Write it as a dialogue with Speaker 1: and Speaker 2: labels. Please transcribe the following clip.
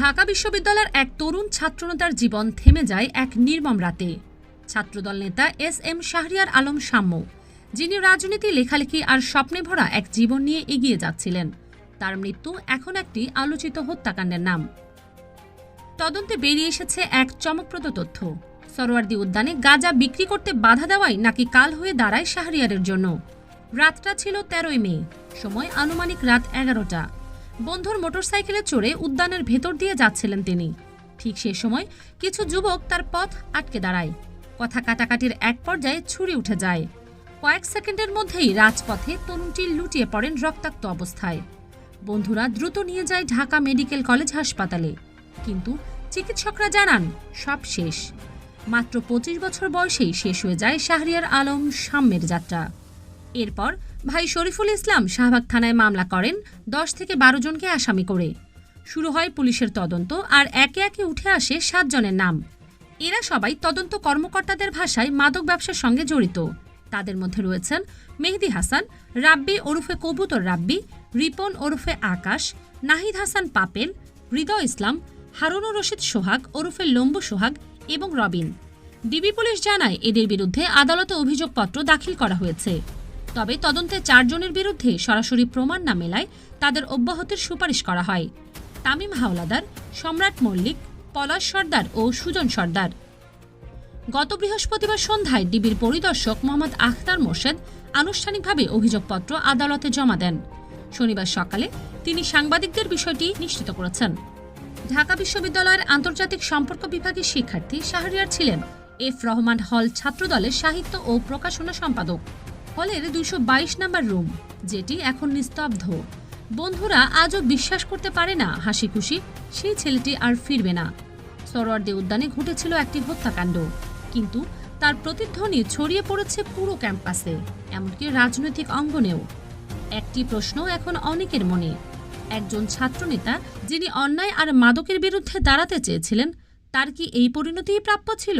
Speaker 1: ঢাকা বিশ্ববিদ্যালয়ের এক তরুণ ছাত্রনেতার জীবন থেমে যায় এক নির্মম রাতে ছাত্রদল নেতা এস এম শাহরিয়ার আলম সাম্য যিনি রাজনীতি লেখালেখি আর স্বপ্নে ভরা এক জীবন নিয়ে এগিয়ে যাচ্ছিলেন তার মৃত্যু এখন একটি আলোচিত হত্যাকাণ্ডের নাম তদন্তে বেরিয়ে এসেছে এক চমকপ্রদ তথ্য সরোয়ার্দি উদ্যানে গাঁজা বিক্রি করতে বাধা দেওয়াই নাকি কাল হয়ে দাঁড়ায় শাহরিয়ারের জন্য রাতটা ছিল তেরোই মে সময় আনুমানিক রাত এগারোটা বন্ধুর মোটরসাইকেলে চড়ে উদ্যানের ভেতর দিয়ে যাচ্ছিলেন তিনি ঠিক সে সময় কিছু যুবক তার পথ আটকে দাঁড়ায় কথা কাটাকাটির এক পর্যায়ে ছুরি উঠে যায় কয়েক সেকেন্ডের মধ্যেই রাজপথে তরুণটি লুটিয়ে পড়েন রক্তাক্ত অবস্থায় বন্ধুরা দ্রুত নিয়ে যায় ঢাকা মেডিকেল কলেজ হাসপাতালে কিন্তু চিকিৎসকরা জানান সব শেষ মাত্র পঁচিশ বছর বয়সেই শেষ হয়ে যায় শাহরিয়ার আলম সাম্যের যাত্রা এরপর ভাই শরীফুল ইসলাম শাহবাগ থানায় মামলা করেন দশ থেকে বারো জনকে আসামি করে শুরু হয় পুলিশের তদন্ত আর একে একে উঠে আসে সাতজনের নাম এরা সবাই তদন্ত কর্মকর্তাদের ভাষায় মাদক ব্যবসার সঙ্গে জড়িত তাদের মধ্যে রয়েছেন মেহেদি হাসান রাব্বি ওরফে কবুতর রাব্বি রিপন ওরফে আকাশ নাহিদ হাসান পাপেল হৃদয় ইসলাম হারুন রশিদ সোহাগ ওরফে লম্বু সোহাগ এবং রবিন ডিবি পুলিশ জানায় এদের বিরুদ্ধে আদালতে অভিযোগপত্র দাখিল করা হয়েছে তবে তদন্তে চারজনের বিরুদ্ধে সরাসরি প্রমাণ না মেলায় তাদের অব্যাহতির সুপারিশ করা হয় তামিম হাওলাদার সম্রাট মল্লিক পলাশ সর্দার ও সুজন সর্দার গত বৃহস্পতিবার সন্ধ্যায় ডিবির পরিদর্শক মোহাম্মদ আখতার মোর্শেদ আনুষ্ঠানিকভাবে অভিযোগপত্র আদালতে জমা দেন শনিবার সকালে তিনি সাংবাদিকদের বিষয়টি নিশ্চিত করেছেন ঢাকা বিশ্ববিদ্যালয়ের আন্তর্জাতিক সম্পর্ক বিভাগের শিক্ষার্থী শাহরিয়ার ছিলেন এফ রহমান হল ছাত্রদলের সাহিত্য ও প্রকাশনা সম্পাদক হলের দুইশো নম্বর রুম যেটি এখন নিস্তব্ধ বন্ধুরা আজও বিশ্বাস করতে পারে না হাসি খুশি সেই ছেলেটি আর ফিরবে না সরোয়ারদে উদ্যানে ঘটেছিল একটি হত্যাকাণ্ড কিন্তু তার প্রতিধ্বনি ছড়িয়ে পড়েছে পুরো ক্যাম্পাসে এমনকি রাজনৈতিক অঙ্গনেও একটি প্রশ্ন এখন অনেকের মনে একজন ছাত্রনেতা যিনি অন্যায় আর মাদকের বিরুদ্ধে দাঁড়াতে চেয়েছিলেন তার কি এই পরিণতিই প্রাপ্য ছিল